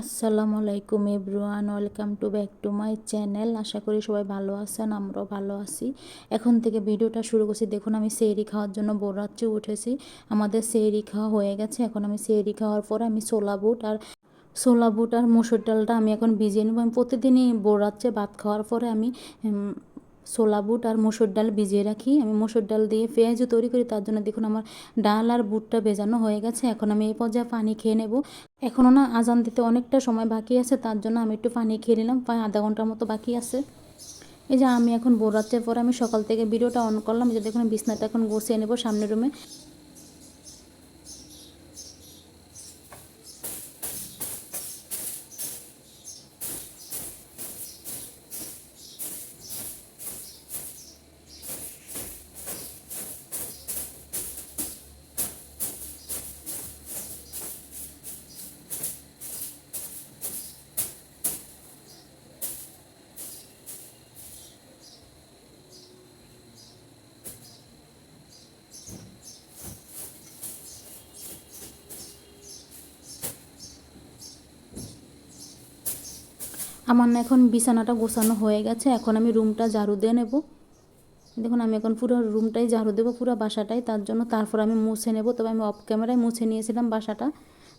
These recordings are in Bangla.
আসসালামু আলাইকুম everyone, welcome to back to my channel. আশা করি সবাই ভালো আছেন, আমরাও ভালো আছি। এখন থেকে ভিডিওটা শুরু করছি। দেখুন, আমি সেহরি খাওয়ার জন্য বোরাত্রে উঠেছি। আমাদের সেহরি খাওয়া হয়ে গেছে। এখন আমি সেহরি খাওয়ার পর আমি ছোলা বুট আর ছোলা বুট আর মুসুর ডালটা আমি এখন ভিজিয়ে নেব। আমি প্রতিদিনই বোরাত্রে ভাত খাওয়ার পরে আমি ছোলা বুট আর মুসুর ডাল ভিজিয়ে রাখি। আমি মুসুর ডাল দিয়ে পেঁয়াজও তৈরি করি, তার জন্য দেখুন আমার ডাল আর বুটটা ভেজানো হয়ে গেছে। এখন আমি এই পর্যায়ে পানি খেয়ে নেব। এখনও না আজান দিতে অনেকটা সময় বাকি আছে, তার জন্য আমি একটু পানি খেয়ে নিলাম, প্রায় আধা ঘণ্টার মতো বাকি আছে। এই যে আমি এখন বোরাতের পর আমি সকাল থেকে ভিডিওটা অন করলাম যে দেখুন বিছনাটা এখন গুছিয়ে নেব সামনের রুমে আমার না এখন বিছানাটা গোছানো হয়ে গেছে, এখন আমি রুমটা ঝাড়ু দিয়ে নেব। দেখুন, আমি এখন পুরো রুমটাই ঝাড়ু দেবো, পুরো বাসাটাই, তার জন্য তারপর আমি মুছে নেব। তবে আমি অফ ক্যামেরায় মুছে নিয়েছিলাম বাসাটা,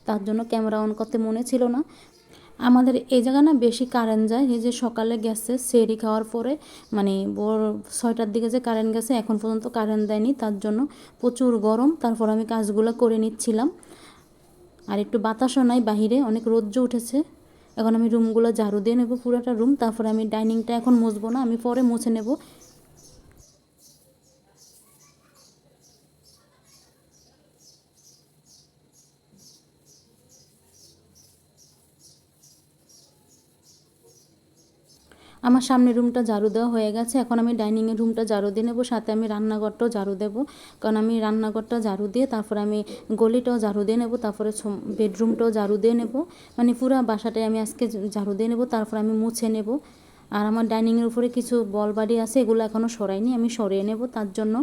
তার জন্য ক্যামেরা অন করতে মনে ছিল না। আমাদের এই জায়গা না বেশি কারেন্ট যায়, এই যে সকালে গেছে সেরি খাওয়ার পরে মানে বড় ছয়টার দিকে যে কারেন্ট গেছে, এখন পর্যন্ত কারেন্ট দেয়নি, তার জন্য প্রচুর গরম, তারপর আমি কাজগুলো করে নিচ্ছিলাম। আর একটু বাতাসও নাই বাহিরে, অনেক রোদ্র উঠেছে। এখন আমি রুমগুলো ঝাড়ু দিয়ে নেব, পুরোটা রুম তারপরে আমি ডাইনিংটা এখন মুছবো না, আমি পরে মুছে নেব। আমার সামনে রুমটা ঝাড়ু দেওয়া হয়ে গেছে। এখন আমি ডাইনিংয়ের রুমটা ঝাড়ু দিয়ে নেব, সাথে আমি রান্নাঘরটাও ঝাড়ু দেবো। কারণ আমি রান্নাঘরটা ঝাড়ু দিয়ে, তারপরে আমি গলিটাও ঝাড়ু দিয়ে নেব, তারপরে বেডরুমটাও ঝাড়ু দিয়ে নেব। মানে পুরো বাসাটাই আমি আজকে ঝাড়ু দিয়ে নেব, তারপরে আমি মুছে নেব। আর আমার ডাইনিংয়ের উপরে কিছু বল বাড়ি আছে, এগুলো এখনও সরাইনি, আমি সরিয়ে নেব, তার জন্য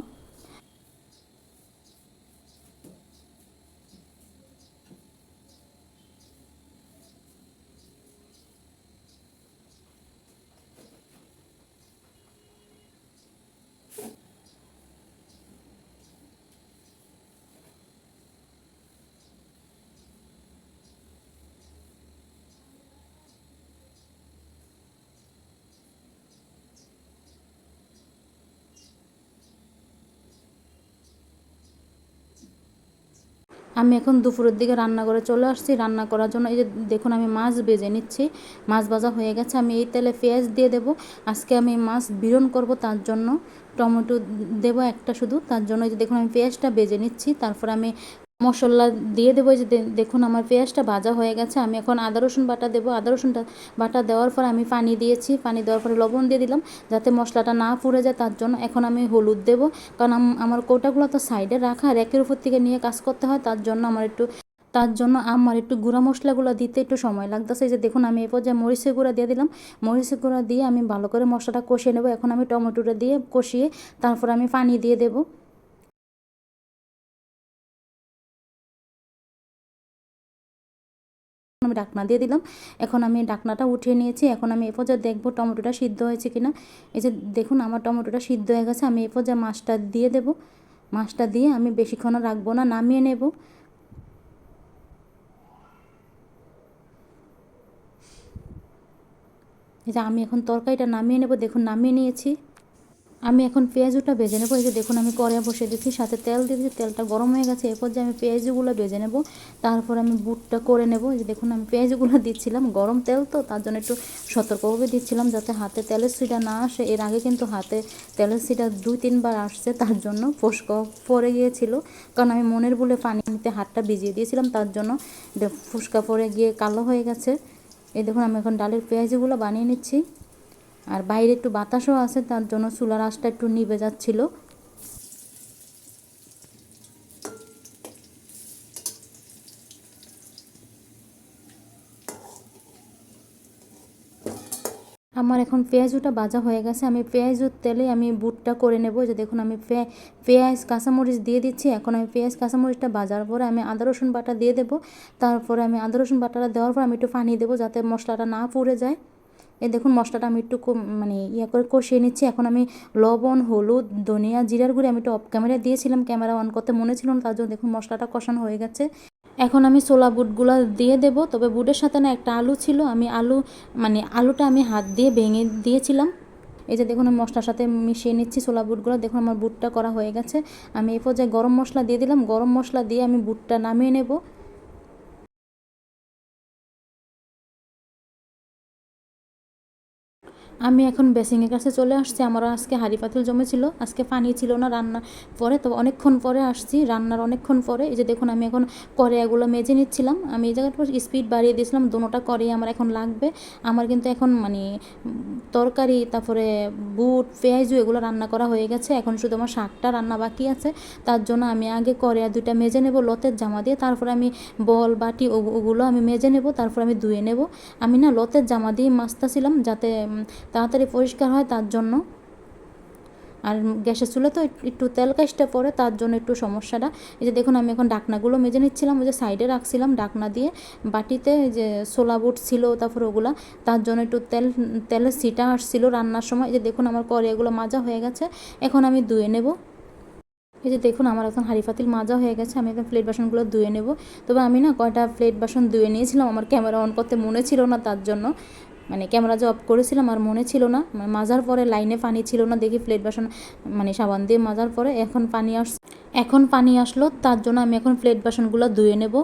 আমি এখন দুপুরের দিকে রান্না করে চলে আসছি। রান্না করার জন্য এই যে দেখুন, আমি মাছ বেজে নিচ্ছি। মাছ ভাজা হয়ে গেছে। আমি এই তেলে পেঁয়াজ দিয়ে দেব। আজকে আমি মাছ বিরণ করব তার জন্য। টমেটো দেবো একটা শুধু। তার জন্য এই যে দেখুন, আমি পেঁয়াজটা বেজে নিচ্ছি। তারপর আমি মশলা দিয়ে দেবো যে দেখুন আমার পেঁয়াজটা ভাজা হয়ে গেছে, আমি এখন আদা, রসুন বাটা দেবো। আদা, রসুনটা বাটা দেওয়ার পর আমি পানি দিয়েছি, পানি দেওয়ার পরে লবণ দিয়ে দিলাম যাতে মশলাটা না পুড়ে যায়, তার জন্য এখন আমি হলুদ দেবো। কারণ আমার কোটাগুলো তো সাইডে রাখা র্যাকের উপর থেকে নিয়ে কাজ করতে হয়, তার জন্য আমার একটু, তার জন্য আমার একটু গুঁড়া মশলাগুলো দিতে একটু সময় লাগতেছে। যে দেখুন আমি এরপর যে মরিচের গুঁড়া দিয়ে দিলাম। মরিচের গুঁড়া দিয়ে আমি ভালো করে মশলাটা কষিয়ে নেব। এখন আমি টমেটোটা দিয়ে কষিয়ে তারপর আমি পানি দিয়ে দেবো। আমি ডাকনা দিয়ে দিলাম। এখন আমি ডাকনাটা উঠিয়ে নিয়েছি। এখন আমি এ পর্যায়ে দেখব টমেটোটা সিদ্ধ হয়েছে কিনা। এই যে দেখুন, আমার টমেটোটা সিদ্ধ হয়ে গেছে। আমি এ পর্যায়ে মাছটা দিয়ে দেব। মাছটা দিয়ে আমি বেশিক্ষণ রাখব না, নামিয়ে নেব। এই যে আমি এখন তরকারিটা নামিয়ে নেব। দেখুন, নামিয়ে নিয়েছি। আমি এখন পেঁয়াজুটা বেজে নেব। এই যে দেখুন, আমি কড়াই বসে দিচ্ছি, সাথে তেল দিয়ে দিচ্ছি, তেলটা গরম হয়ে গেছে। এরপর যে আমি পেঁয়াজগুলো বেজে নেব, তারপর আমি বুটটা করে নেব। এই যে দেখুন, আমি পেঁয়াজগুলো দিচ্ছিলাম, গরম তেল তো, তার জন্য একটু সতর্কভাবে দিচ্ছিলাম যাতে হাতে তেলের সিটা না আসে। এর আগে কিন্তু হাতে তেলের সিটা দুই, তিনবার আসছে, তার জন্য ফোসক পরে গিয়েছিল। কারণ আমি মনের বলে পানি নিতে হাতটা ভিজিয়ে দিয়েছিলাম, তার জন্য ফুসকা পরে গিয়ে কালো হয়ে গেছে। এই দেখুন, আমি এখন ডালের পেঁয়াজগুলো বানিয়ে নিচ্ছি। আর বাইরে একটু বাতাসও আছে, তার জন্য চুলার আঁচটা একটু নিভে যাচ্ছিল। আমার এখন পেঁয়াজুটা ভাজা হয়ে গেছে। আমি পেঁয়াজুর তেলে আমি বুটটা করে নেব। যে দেখুন, আমি পেঁয়াজ, কাঁচামরিচ দিয়ে দিচ্ছি। এখন আমি পেঁয়াজ, কাঁচামরিচটা ভাজার পরে আমি আদা, রসুন বাটা দিয়ে দেবো। তারপরে আমি আদা, রসুন বাটাটা দেওয়ার পর আমি একটু পানি দেবো যাতে মশলাটা না পুড়ে যায়। এই দেখুন মশলাটা আমি একটু মানে ইয়ে করে কষিয়ে নিচ্ছি। এখন আমি লবণ, হলুদ, ধনিয়া, জিরার গুঁড়ি আমি একটু অফ ক্যামেরা দিয়েছিলাম। ক্যামেরা অন করতে মনে ছিল না, তার জন্য দেখুন মশলাটা কষানো হয়ে গেছে। এখন আমি ছোলা বুটগুলো দিয়ে দেব। তবে বুটের সাথে না একটা আলু ছিল। আমি আলু মানে আলুটা আমি হাত দিয়ে ভেঙে দিয়েছিলাম। এই যে দেখুন আমি মশলার সাথে মিশিয়ে নিচ্ছি ছোলা বুটগুলো। দেখুন আমার বুটটা করা হয়ে গেছে। আমি এই পর্যায়ে গরম মশলা দিয়ে দিলাম। গরম মশলা দিয়ে আমি বুটটা নামিয়ে নেব। আমি এখন বেসিংয়ের কাছে চলে আসছি। আমারও আজকে হাঁড়ি পাতিল জমেছিল, আজকে পানি ছিল না রান্না পরে। তো অনেকক্ষণ পরে আসছি, রান্নার অনেকক্ষণ পরে। এই যে দেখুন, আমি এখন কড়াইগুলো মেজে নিচ্ছিলাম। আমি এই জায়গাটা স্পিড বাড়িয়ে দিয়েছিলাম দুটোটা কড়াই আমার এখন লাগবে। আমার কিন্তু এখন মানে তরকারি, তারপরে বুট, পেঁয়াজু এগুলো রান্না করা হয়ে গেছে। এখন শুধু আমার শাকটা রান্না বাকি আছে। তার জন্য আমি আগে কড়াই দুইটা মেজে নেব, লতের জামা দিয়ে। তারপরে আমি বল, বাটি ওগু- ওগুলো আমি মেজে নেব, তারপর আমি ধুয়ে নেব। আমি না লতের জামা দিয়ে মাছটা ছিলাম, যাতে তাড়াতাড়ি পরিষ্কার হয় তার জন্য। আর গ্যাসের চুলে তো একটু তেল কাজটা পড়ে তার জন্য একটু সমস্যাটা। এই যে দেখুন, আমি এখন ডাকনাগুলো মেজে নিচ্ছিলাম, ওই যে সাইডে রাখছিলাম ডাকনা দিয়ে। বাটিতে যে সোলা বুট ছিল, তারপর ওগুলা, তার জন্য একটু তেল, তেলের সিটা আসছিল রান্নার সময়। এই যে দেখুন, আমার কড়াইগুলো মাজা হয়ে গেছে। এখন আমি ধুয়ে নেব। এই যে দেখুন, আমার এখন হাঁড়ি পাতিল মাজা হয়ে গেছে। আমি এখন প্লেট বাসনগুলো ধুয়ে নেব। তবে আমি না কয়টা প্লেট বাসন ধুয়ে নিয়েছিলাম, আমার ক্যামেরা অন করতে মনে ছিল না তার জন্য। মানে ক্যামেরা যে অফ করেছিলাম আর মনে ছিল না। মানে মাজার পরে লাইনে পানি ছিল না দেখি প্লেট বাসন মানে সাবান দিয়ে মাজার পরে এখন পানি আস, এখন পানি আসলো, তার জন্য আমি এখন প্লেট বাসনগুলো ধুয়ে নেব।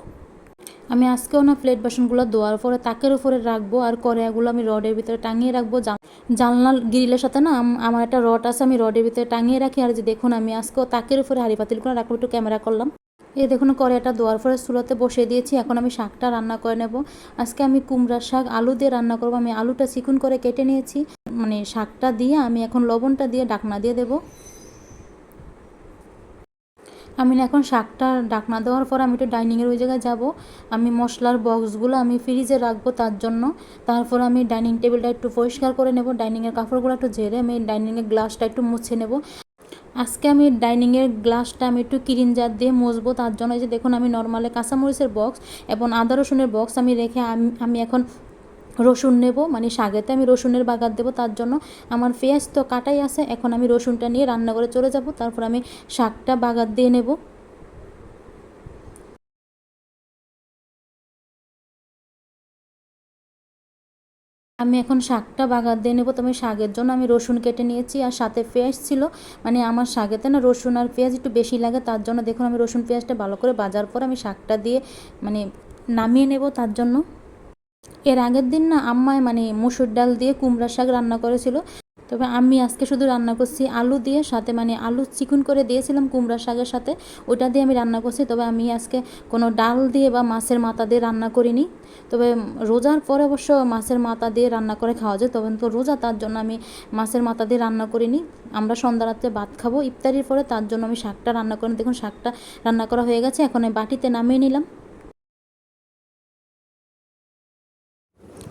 আমি আজকেও না প্লেট বাসনগুলো ধোয়ার পরে তাকের উপরে রাখব আর কড়াইগুলো আমি রডের ভিতরে টাঙিয়ে রাখব। জান- জানলার গ্রিলের সাথে না আমার একটা রড আছে, আমি রডের ভিতরে টাঙিয়ে রাখি। আর যে দেখুন, আমি আজকেও তাকের উপরে হাড়ি পাতিলগুলো রাখব, একটু ক্যামেরা করলাম। এ দেখুন কড়াইটা ধোয়ার পরে চুলাতে বসিয়ে দিয়েছি। এখন আমি শাকটা রান্না করে নেব। আজকে আমি কুমড়ার শাক, আলু দিয়ে রান্না করব। আমি আলুটা চিকুন করে কেটে নিয়েছি। মানে শাকটা দিয়ে আমি এখন লবণটা দিয়ে ডাকনা দিয়ে দেবো। আমি না এখন শাকটা ডাকনা দেওয়ার পর আমি একটু ডাইনিংয়ের ওই জায়গায় যাব। আমি মশলার বক্সগুলো আমি ফ্রিজে রাখব তার জন্য। তারপর আমি ডাইনিং টেবিলটা একটু পরিষ্কার করে নেব। ডাইনিংয়ের কাপড়গুলো একটু ঝেড়ে আমি ডাইনিংয়ের গ্লাসটা একটু মুছে নেব। আজকে আমি ডাইনিংয়ের গ্লাসটা আমি একটু কিরিন জার দিয়ে মুছবো। তার জন্য যে দেখুন আমি নর্মালে কাঁচামরিচের বক্স এবং আদা রসুনের বক্স আমি রেখে আমি এখন রসুন নেব মানে শাগেতে আমি রসুনের বাগার দেবো, তার জন্য আমার পেঁয়াজ তো কাটাই আছে, এখন আমি রসুনটা নিয়ে রান্না করে চলে যাব, তারপর আমি শাকটা বাগার দিয়ে নেব। আমি এখন শাকটা বাগার দিয়ে নেব তো আমি শাকের জন্য আমি রসুন কেটে নিয়েছি, আর সাথে পেঁয়াজ ছিল মানে আমার শাকেতে না রসুন আর পেঁয়াজ একটু বেশি লাগে, তার জন্য দেখুন আমি রসুন পেঁয়াজটা ভালো করে বাজার পর আমি শাকটা দিয়ে মানে নামিয়ে নেব তার জন্য। এর আগের দিন না আম্মায় মানে মুসুর ডাল দিয়ে কুমড়া শাক রান্না করেছিল। তবে আমি আজকে শুধু রান্না করছি আলু দিয়ে, সাথে মানে আলু চিকুন করে দিয়েছিলাম কুমড়া শাকের সাথে। ওটা দিয়ে আমি রান্না করছি, তবে আমি আজকে কোনো ডাল দিয়ে বা মাছের মাথা দিয়ে রান্না করিনি। তবে রোজার পরে অবশ্য মাছের মাথা দিয়ে রান্না করে খাওয়া যায়, তবে তো রোজা তার জন্য আমি মাছের মাথা দিয়ে রান্না করিনি। আমরা সন্ধ্যা রাত্রে ভাত খাব, ইফতারির পরে তার জন্য আমি শাকটা রান্না করি দেখুন, শাকটা রান্না করা হয়ে গেছে, এখন বাটিতে নামিয়ে নিলাম।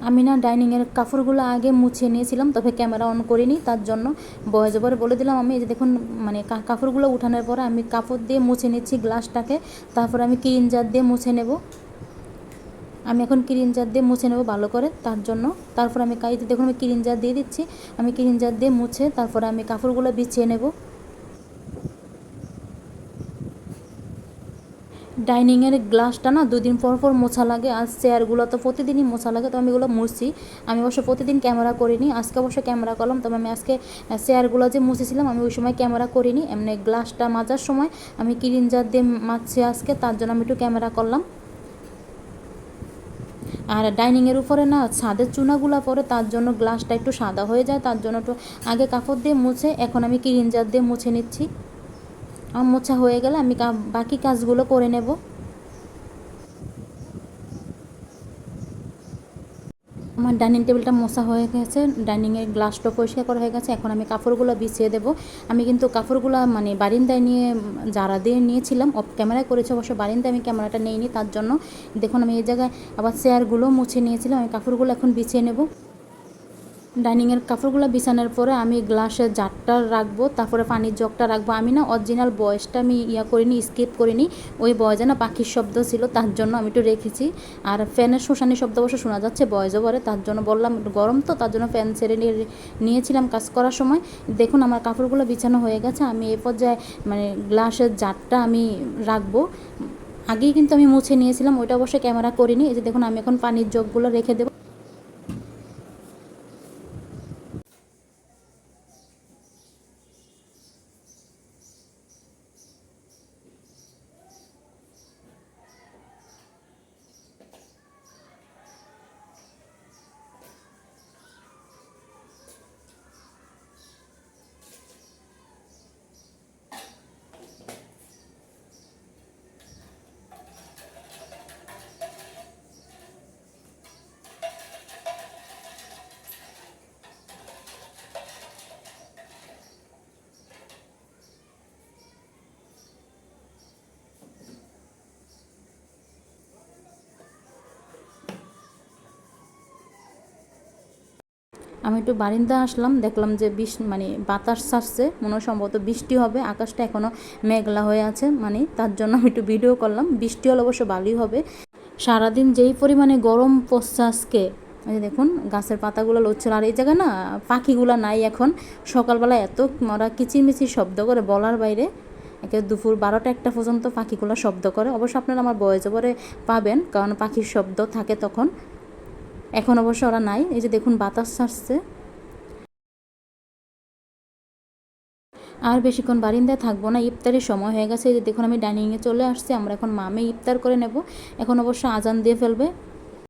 আমি না ডাইনিংয়ের কাপড়গুলো আগে মুছে নিয়েছিলাম, তবে ক্যামেরা অন করিনি, তার জন্য বয়স বলে দিলাম আমি, এই যে দেখুন মানে কাপড়গুলো উঠানোর পরে আমি কাপড় দিয়ে মুছে নিচ্ছি গ্লাসটাকে, তারপর আমি ক্রিম জার দিয়ে মুছে নেব। আমি এখন ক্রিম জার দিয়ে মুছে নেব ভালো করে, তার জন্য। তারপর আমি কাইতে দেখুন, আমি ক্রিম জার দিয়ে দিচ্ছি, আমি ক্রিম জার দিয়ে মুছে, তারপরে আমি কাপড়গুলো বিছিয়ে নেব। ডাইনিংয়ের গ্লাসটা না দুদিন পর পর মোছা লাগে আর চেয়ারগুলো তো প্রতিদিনই মোছা লাগে, তো আমি এগুলো মুছি আমি অবশ্য প্রতিদিন ক্যামেরা করিনি, আজকে অবশ্য ক্যামেরা করলাম, তবে আমি আজকে চেয়ারগুলো যে মুছেছিলাম আমি ওই সময় ক্যামেরা করিনি, এমনি গ্লাসটা মাজার সময় আমি কিরিন জার দিয়ে মাছছি আজকে, তার জন্য আমি একটু ক্যামেরা করলাম। আর ডাইনিংয়ের উপরে না ছাদের চুনাগুলা পরে, তার জন্য গ্লাসটা একটু সাদা হয়ে যায়, তার জন্য একটু আগে কাপড় দিয়ে মুছে, এখন আমি কিরিন জার দিয়ে মুছে নিচ্ছি। আমার মোছা হয়ে গেলে আমি বাকি কাজগুলো করে নেব। আমার ডাইনিং টেবিলটা মোছা হয়ে গেছে ডাইনিংয়ের গ্লাসটা পরিষ্কার করা হয়ে গেছে, এখন আমি কাপড়গুলো বিছিয়ে দেবো। আমি কিন্তু কাপড়গুলো মানে বারিন্দায় নিয়ে, যারা দিয়ে নিয়েছিলাম, অফ ক্যামেরায় করেছি, অবশ্য বারিন্দায় আমি ক্যামেরাটা নিইনি, তার জন্য। দেখুন, আমি এই জায়গায় আবার চেয়ারগুলো মুছে নিয়েছিলাম, আমি কাপড়গুলো এখন বিছিয়ে নেব। ডাইনিংয়ের কাপড়গুলো বিছানোর পরে আমি গ্লাসের জারটা রাখব, তারপরে পানির জগটা রাখব। আমি না অরিজিনাল বয়সটা আমি ইয়া করিনি স্কিপ করিনি। ওই বয়সে না পাখির শব্দ ছিল, তার জন্য আমি একটু রেখেছি। আর ফ্যানের শোষানি শব্দ অবশ্য শোনা যাচ্ছে, বয়সও পরে তার জন্য বললাম গরম তো, তার জন্য ফ্যান ছেড়ে নিয়ে নিয়েছিলাম কাজ করার সময়। দেখুন আমার কাপড়গুলো বিছানো হয়ে গেছে, আমি এই পর্যায়ে মানে গ্লাসের জারটা আমি রাখব। আগেই কিন্তু আমি মুছে নিয়েছিলাম, ওইটা অবশ্যই ক্যামেরা করিনি, এই যে দেখুন আমি এখন পানির জগগুলো রেখে দেবো। আমি একটু বারিন্দা আসলাম, দেখলাম যে বিষ মানে বাতাস ছাড়ছে, মনে সম্ভবত বৃষ্টি হবে, আকাশটা এখনও মেঘলা হয়ে আছে মানে তার জন্য আমি একটু ভিডিও করলাম, বৃষ্টি হলে অবশ্য ভালোই হবে। সারাদিন যেই পরিমাণে গরম পড়ছে আজকে, এই দেখুন, গাছের পাতাগুলো লড়ছিল আর এই জায়গায় না পাখিগুলো নাই এখন, সকালবেলা এত ওরা কিচিরমিচির শব্দ করে বলার বাইরে, একে দুপুর বারোটা একটা পর্যন্ত পাখিগুলো শব্দ করে, অবশ্য আপনারা আমার বয়সে পরে পাবেন, কারণ পাখির শব্দ থাকে তখন এখন অবশ্য ওরা নাই। এই যে দেখুন, বাতাস ছাড়ছে। আর বেশিক্ষণ বারিন্দায় থাকব না, ইফতারের সময় হয়ে গেছে। এই যে দেখুন, আমি ডাইনিংয়ে চলে আসছি, আমরা এখন মামে ইফতার করে নেব। এখন অবশ্য আজান দিয়ে ফেলবে।